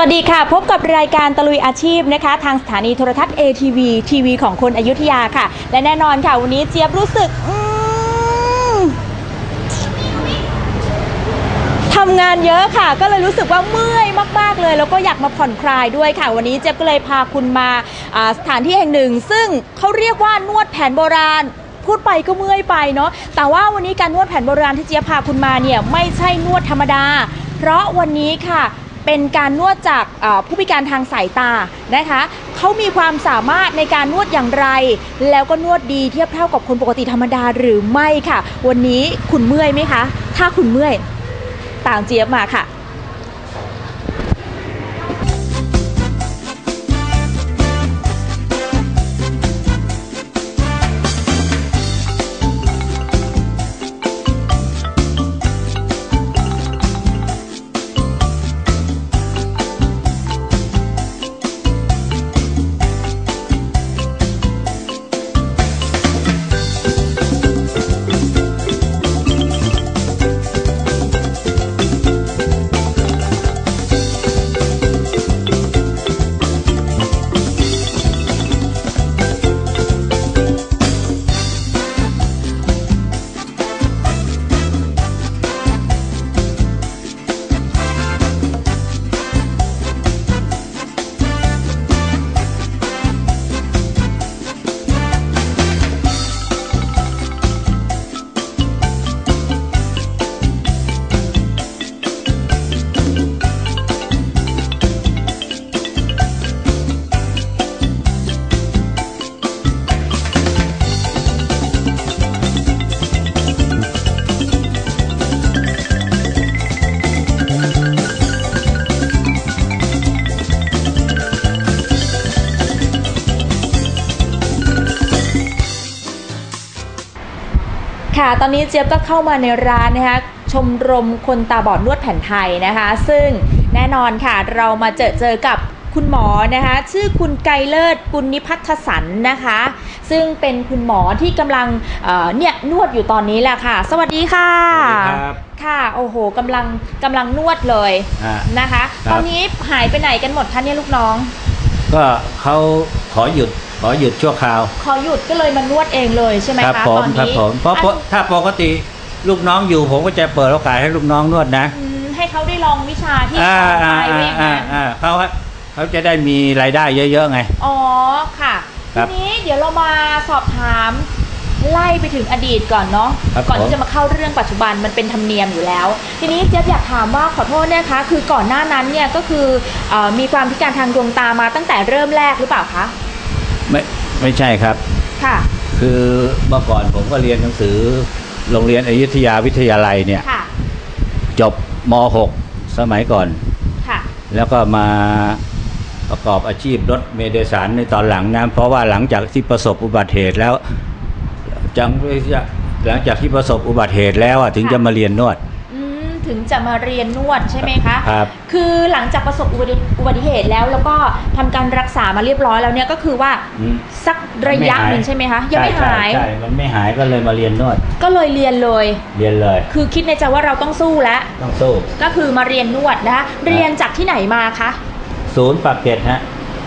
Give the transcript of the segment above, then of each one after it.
วัสดีค่ะ พบกับรายการตะลุยอาชีพนะคะ ทางสถานีโทรทัศน์ ATV ทีวีของคนอยุธยาค่ะ และแน่นอนค่ะ วันนี้เจี๊ยบรู้สึกทำงานเยอะค่ะ ก็เลยรู้สึกว่าเมื่อยมาก ๆ เลย แล้วก็อยากมาผ่อนคลายด้วยค่ะ วันนี้เจี๊ยบก็เลยพาคุณมาอ่าสถานที่แห่งหนึ่ง ซึ่งเขาเรียกว่านวดแผนโบราณพูดไปก็เมื่อยไปเนาะ แต่ว่าวันนี้การนวดแผนโบราณที่เจี๊ยบพาคุณมาเนี่ยไม่ใช่นวดธรรมดา เพราะวันนี้ค่ะ เป็นการนวดจากผู้พิการทางสายตานะคะเขามีความสามารถในการนวดอย่างไร แล้วก็นวดดีเทียบเท่ากับคนปกติธรรมดาหรือไม่ค่ะ วันนี้คุณเมื่อยไหมคะ ถ้าคุณเมื่อย ตามเจี๊ยบมาค่ะ ตอนนี้เจี๊ยบก็เข้ามาในร้านนะคะชมรมคนตาบอดนวดแผนไทยนะคะ ซึ่งแน่นอนค่ะเรามาเจอเจอกับคุณหมอนะคะ ชื่อคุณไกรเลิศปุณณิพัฒสันนะคะ ซึ่งเป็นคุณหมอที่กำลังเอ่อเนี่ยนวดอยู่ตอนนี้แหละค่ะ สวัสดีค่ะสวัสดีครับค่ะโอ้โหกำลังกำลังนวดเลยอ่านะคะครับตอนนี้หายไปไหนกันหมดคะเนี่ยลูกน้อง ก็เขาขอหยุด ขอหยุดชั่วคราว ขอหยุดก็เลยมานวดเองเลยใช่ไหมครัคะผตมอนครับนี้ผมเพราะอะเพราะถ้าปกติลูกน้องอยู่ผมก็จะเปิดโอกาสให้ลูกน้องนวดนะอืมให้เขาได้ลองวิชาที่สอ่าอนอ่าไปอ่าเองอ่านะอ่าเขาเขาจะได้มีรายได้เยอะๆไง อ๋อค่ะครัทีบนี้เดี๋ยวเรามาสอบถามไล่ไปถึงอดีตก่อนเนาะครับก่อนผมที่จะมาเข้าเรื่องปัจจุบันมันเป็นธรรมเนียมอยู่แล้ว ทีนี้เจ๊ยบอยากถามว่าขอโทษนะคะ คือก่อนหน้านั้นเนี่ยก็คือเออมีความพิการทางดวงตามาตั้งแต่เริ่มแรกหรือเปล่าคะ ไม่ไม่ใช่ครับ ค่ะ คือเมื่อก่อนผมก็เรียนหนังสือ โรงเรียนอยุธยาวิทยาลัยเนี่ย ค่ะ จบม .6 สมัยก่อน ค่ะ แล้วก็มาประกอบอาชีพรถเมล์โดยสารในตอนหลังนะเพราะว่าหลังจากที่ประสบอุบัติเหตุแล้วจังหลังจากที่ประสบอุบัติเหตุแล้วอะถึงค่ะจะมาเรียนนวดอืม ถึงจะมาเรียนนวดใช่ไหมคะครับคือหลังจากประสบอุบัติอุบัติเหตุแล้ว แล้วก็ทำการรักษามาเรียบร้อยแล้วเนี่ยก็คือว่าอืมสักระยะหนึ่งใช่ไหมคะยังไม่หายใช่ใช่มันไม่หายก็เลยมาเรียนนวด ก็เลยเรียนเลย เรียนเลย คือคิดในใจว่าเราต้องสู้แล้วต้องสู้ก็คือมาเรียนนวดนะคะเรียนจากที่ไหนมาคะศูนย์ปากเกร็ดฮะ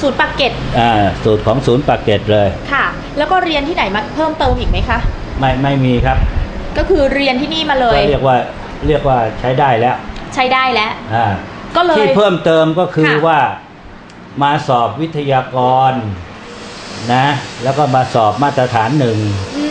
สูตรปากเกร็ดอ่าสูตรของศูนย์ปากเกร็ดเลยค่ะ แล้วก็เรียนที่ไหนมาเพิ่มเติมอีกไหมคะไม่ไม่มีครับ ก็คือเรียนที่นี่มาเลยก็เรียกว่า เรียกว่าใช้ได้แล้วใช้ได้แล้วอ่าก็เลยที่เพิ่มเติมก็คือค่ะ ว่ามาสอบวิทยากรนะ แล้วก็มาสอบมาตรฐานหนึ่งอื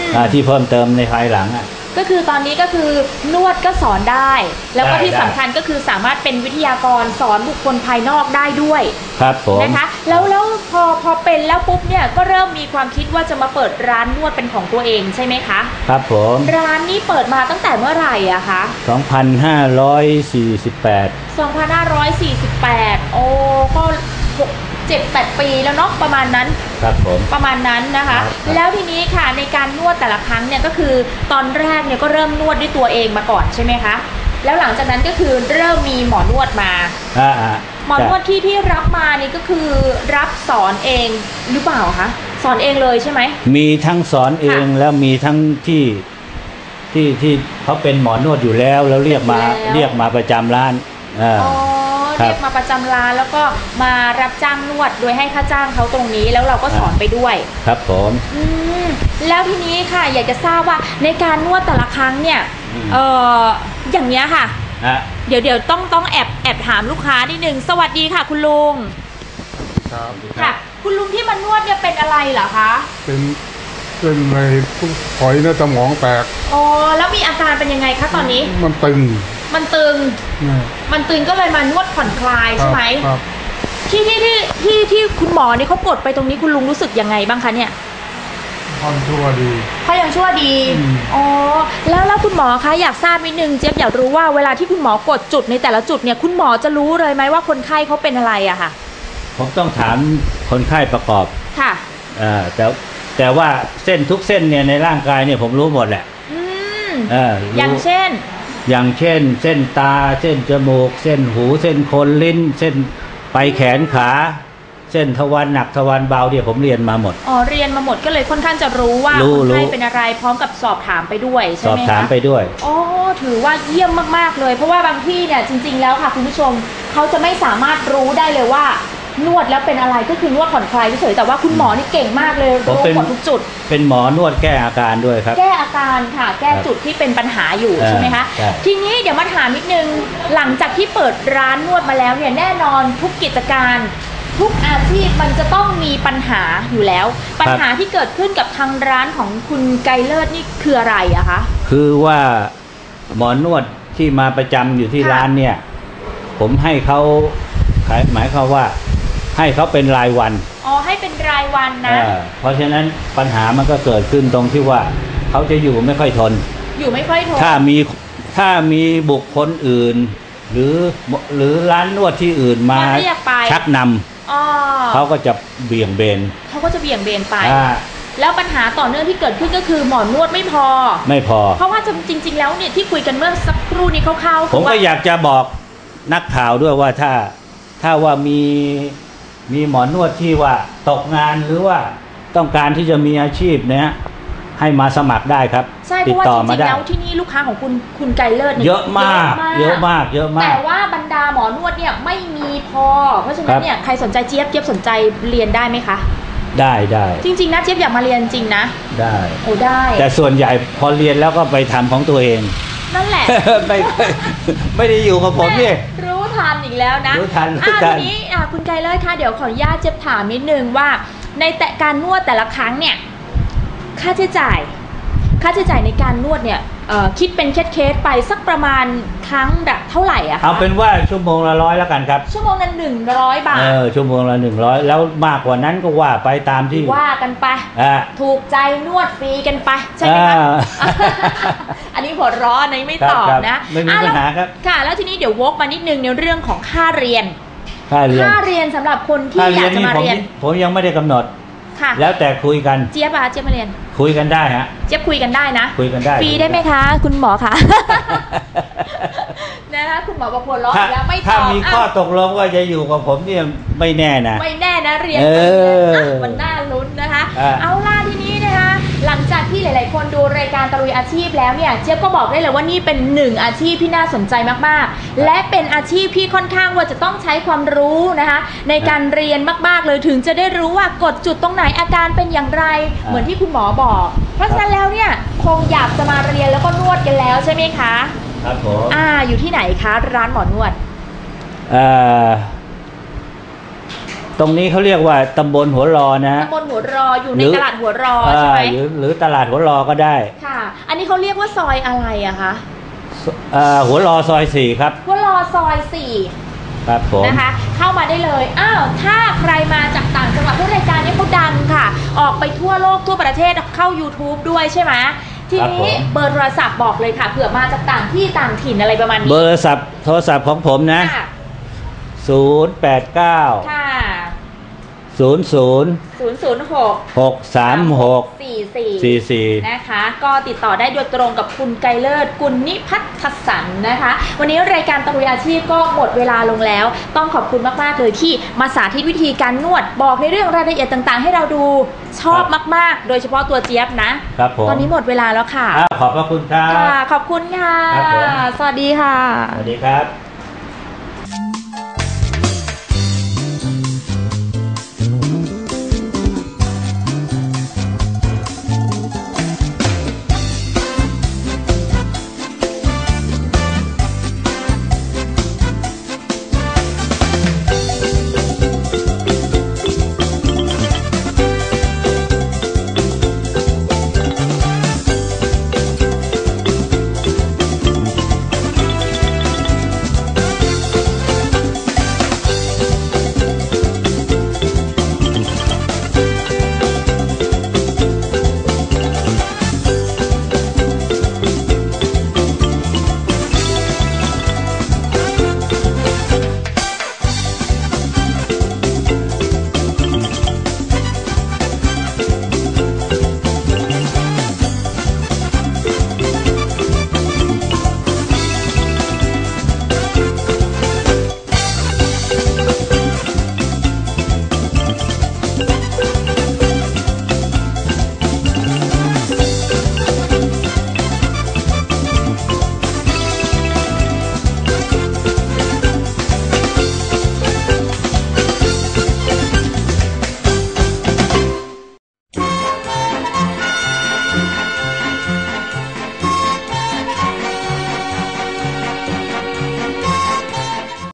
มอ่าที่เพิ่มเติมในภายหลังอะ ก็คือตอนนี้ก็คือนวดก็สอนได้ แล้วก็ได้ที่ได้ สำคัญก็คือสามารถเป็นวิทยากรสอนบุคคลภายนอกได้ด้วยครับผม นะคะ แล้วแล้วพอพอเป็นแล้วปุ๊บเนี่ยก็เริ่มมีความคิดว่าจะมาเปิดร้านนวดเป็นของตัวเองใช่ไหมคะ ครับผม ร้านนี้เปิดมาตั้งแต่เมื่อไหร่อะคะ 2,548 2548 โอ้ ก็เจ็ดแปดปีแล้วเนาะประมาณนั้น ครับผมประมาณนั้นนะคะ ครับแล้วทีนี้ค่ะในการนวดแต่ละครั้งเนี่ยก็คือตอนแรกเนี่ยก็เริ่มนวดด้วยตัวเองมาก่อนใช่ไหมคะแล้วหลังจากนั้นก็คือเริ่มมีหมอนวดมา อ่าอ่าหมอนวดที่ที่รับมานี่ก็คือรับสอนเองหรือเปล่าคะสอนเองเลยใช่ไหม มีทั้งสอนเองค่ะแล้วมีทั้งที่ที่ที่เขาเป็นหมอนวดอยู่แล้ว แล้วเรียกมาแล้ว เรียกมาประจำร้านอ่าอ๋อครับ เรียกมาประจำร้านแล้วก็มารับจ้างนวดโดยให้ค่าจ้างเขาตรงนี้ แล้วเราก็สอนไปด้วย ครับผมอืมแล้วทีนี้ค่ะ อยากจะทราบว่าในการนวดแต่ละครั้งเนี่ยอืมเอออย่างเนี้ยค่ะฮะเดี๋ยวเดี๋ยวต้องต้องแอบแอบถามลูกค้านิดนึงสวัสดีค่ะ คุณลุงครับค่ะคุณลุงที่มานวดเนี่ยเป็นอะไรเหรอคะเป็นเป็นในหอยในสมองแตกอ๋อแล้วมีอาการเป็นยังไงคะตอนนี้ มันตึง มันตึงเนี่ยมันตึงก็เลยมานวดผ่อนคลายคใช่รับไหมครับที่ที่ที่ที่ที่คุณหมอนี่เขากดไปตรงนี้คุณลุงรู้สึกยังไงบ้างคะเนี่ยทำชั่วดีเขายังชั่วดีอืมอ๋อ แล้วแล้วคุณหมอคะอยากทราบนิดนึงเจี๊ยบอยากรู้ว่าเวลาที่คุณหมอกดจุดในแต่ละจุดเนี่ยคุณหมอจะรู้เลยไหมว่าคนไข้เขาเป็นอะไรอะค่ะ ผมต้องถามคนไข้ประกอบ ค่ะอ่าแต่แต่ว่าเส้นทุกเส้นเนี่ยในร่างกายเนี่ยผมรู้หมดแหละ อืมเออรู้อย่างเช่น อย่างเช่น เส้นตา เส้นจมูก เส้นหู เส้นโคนลิ้น เส้นไปแขนขา เส้นทวารหนักทวารเบาเนี่ยผมเรียนมาหมด อ๋อเรียนมาหมดก็เลยค่อนข้างจะรู้ว่ารู้คนไข้รู้เป็นอะไรพร้อมกับสอบถามไปด้วยสใช่อบไหมถามคะ ไปด้วยอ๋อถือว่าเยี่ยมมาก ๆ เลย เพราะว่าบางที่เนี่ยจริง ๆ แล้วค่ะคุณผู้ชมเขาจะไม่สามารถรู้ได้เลยว่า นวดแล้วเป็นอะไรก็คือนวดผ่อนคลายเฉยๆแต่ว่าคุณหมอนี่เก่งมากเลยผมรู้เป็นหมดทุกจุด เป็นหมอนวดแก้อาการด้วยครับ แก้อาการค่ะ แก้ครับจุดที่เป็นปัญหาอยู่เออใช่ไหมคะใช่ทีนี้เดี๋ยวมาถามนิดนึงหลังจากที่เปิดร้านนวดมาแล้วเนี่ยแน่นอนทุกกิจการทุกอาชีพมันจะต้องมีปัญหาอยู่แล้ว ปัญหาที่เกิดขึ้นกับทางร้านของคุณไกรเลิศนี่คืออะไรอะคะคือว่าหมอนวดที่มาประจำอยู่ที่ค่ะร้านเนี่ย ผมให้เขาขายหมายความว่า ให้เขาเป็นรายวันอ๋อให้เป็นรายวันนะ เออเพราะฉะนั้นปัญหามันก็เกิดขึ้นตรงที่ว่าเขาจะอยู่ไม่ค่อยทน อยู่ไม่ค่อยทนถ้ามีถ้ามีบุคคลอื่น หรือหรือร้านนวดที่อื่นมามาเรียกไปชักนำอ๋อเขาก็จะเบี่ยงเบนเขาก็จะเบี่ยงเบนไปอ่าแล้วปัญหาต่อเนื่องที่เกิดขึ้นก็คือหมอนวดไม่พอ ไม่พอ เพราะว่าจริง ๆ แล้วเนี่ยที่คุยกันเมื่อสักครู่นี้คร่าวๆผมคืก็ว่าอยากจะบอกนักข่าวด้วยว่าถ้าถ้าว่ามี มีหมอนวดที่ว่าตกงานหรือว่าต้องการที่จะมีอาชีพเนี้ยให้มาสมัครได้ครับ ใช่เพติดราะว่าต่อจมาริงๆได้ แล้วที่นี่ลูกค้าของคุณคุณไกรเลิศนี่เยอะมาก เยอะมาก เยอะมาแต่กว่าบรรดาหมอนวดเนี่ยไม่มีพอ เพราะฉะคนั้รันบ เนี่ยใครสนใจเจี๊ยบเจี๊ยบสนใจเรียนได้ไหมคะ ได้ได้จริง ๆ นะเจี๊ยบอยากมาเรียนจริงนะได้ โอ้ได้แต่ส่วนใหญ่พอเรียนแล้วก็ไปทำของตัวเอง นั่นแหละ ไม่ไม่ได้อยู่กับผมนี่ แม่รู้ ทันอีกแล้วนะรู้ทันรู้อะทันทีนี้อะคุณไกรเลิศคะเดี๋ยวขออนุญาตเจี๊ยบถามนิดนึงว่า ในแต่การนวดแต่ละครั้งเนี่ย ค่าใช้จ่าย ค่าใช้จ่ายในการนวดเนี่ยเอ่อ คิดเป็นเคสๆไปสักประมาณครั้งละเท่าไหร่อะคะเอาเป็นว่าชั่วโมงละร้อยแล้วกันครับ ชั่วโมงละหนึ่งร้อยบาท เออชั่วโมงละหนึ่งร้อยแล้วมากกว่านั้นก็ว่าไปตามที่ว่ากันไป อ่าถูกใจนวดฟรีกันไปใช่ไหมคะอ่าอันนี้หัวเร้อนนี้ไม่ตอบครับนะไม่มีอะปัญหาแล้วครับค่ะ แล้วทีนี้เดี๋ยววกมานิดนึงในเรื่องของค่าเรียนค่าเรียนค่าเรียนสำหรับคนที่ค่าอเรียายกนจะนี่มาผมเรียน ผมยังไม่ได้กำหนดค่ะ แล้วแต่คุยกันเจี๊ยบอะเจี๊ยบมาเรียน คุยกันได้ฮะเจี๊ยบคุยกันได้นะ คุยกันได้ฟรีได้ไหมคะ คุณหมอคะนะคะคุณหมอบอกหัวเราะถ้าอีกแล้วไม่ตถ้าอบมีข้ออะตกลงว่าจะอยู่กับผมเนี่ยไม่แน่นะ ไม่แน่นะเรียนเอออะมันน่าลุ้นนะคะอะเอาล่ะทีนี้นะคะ หลังจากที่หลาย ๆ คนดูรายการตะลุยอาชีพแล้วเนี่ยเจี๊ยบก็บอกได้เลยว่านี่เป็นหนึ่งอาชีพที่น่าสนใจมากๆ และเป็นอาชีพที่ค่อนข้างว่าจะต้องใช้ความรู้นะคะ ในการเรียนมากๆเลยถึงจะได้รู้ว่ากดจุดตรงไหนอาการเป็นอย่างไร เหมือนที่คุณหมอบอก เพราะฉะนั้นแล้วเนี่ยคงอยากจะมาเรียนแล้วก็นวดกันแล้วใช่ไหมคะครับผมอ่าอยู่ที่ไหนคะร้านหมอนวดเอ่อตรงนี้เขาเรียกว่าตำบลหัวรอนะฮะตำบลหัวรออยู่ในหรือตลาดหัวรอใช่ไหมเอ่อหรือหรือตลาดหัวรอก็ได้ค่ะ อันนี้เขาเรียกว่าซอยอะไรอะคะ เอ่อหัวรอซอยสี่ครับหัวรอซอยสี่ครับผม นะคะ เข้ามาได้เลย อ้าว ถ้าใครมาจากต่างจังหวัดเพราะรายการนี้เขาดังค่ะ ออกไปทั่วโลกทั่วประเทศเข้า YouTube ด้วยใช่ไหมทีครับผนี้ม เบอร์โทรศัพท์บอกเลยค่ะเผื่อมาจากต่างที่ต่างถิ่นอะไรประมาณนี้เบอร์ศัพท์โทรศัพท์ของผมนะ ค่ะ 0 8 9 ค่ะ 0 0 006 6 3 6 44 4 4นะคะ ก็ติดต่อได้โดยตรงกับคุณไกรเลิศกุลนิพัฒน์สันนะคะ วันนี้รายการตะลุยอาชีพก็หมดเวลาลงแล้ว ต้องขอบคุณมาก ๆ เลยที่มาสาธิตวิธีการนวดบอกในเรื่องรายละเอียดต่าง ๆ ให้เราดูชอบมาก ๆ โดยเฉพาะตัวเจี๊ยบนะครับผมตอนนี้หมดเวลาแล้วค่ะอ่าขอบพระคุณครับค่ะขอบคุณค่ะครับผมสวัสดีค่ะ สวัสดีครับ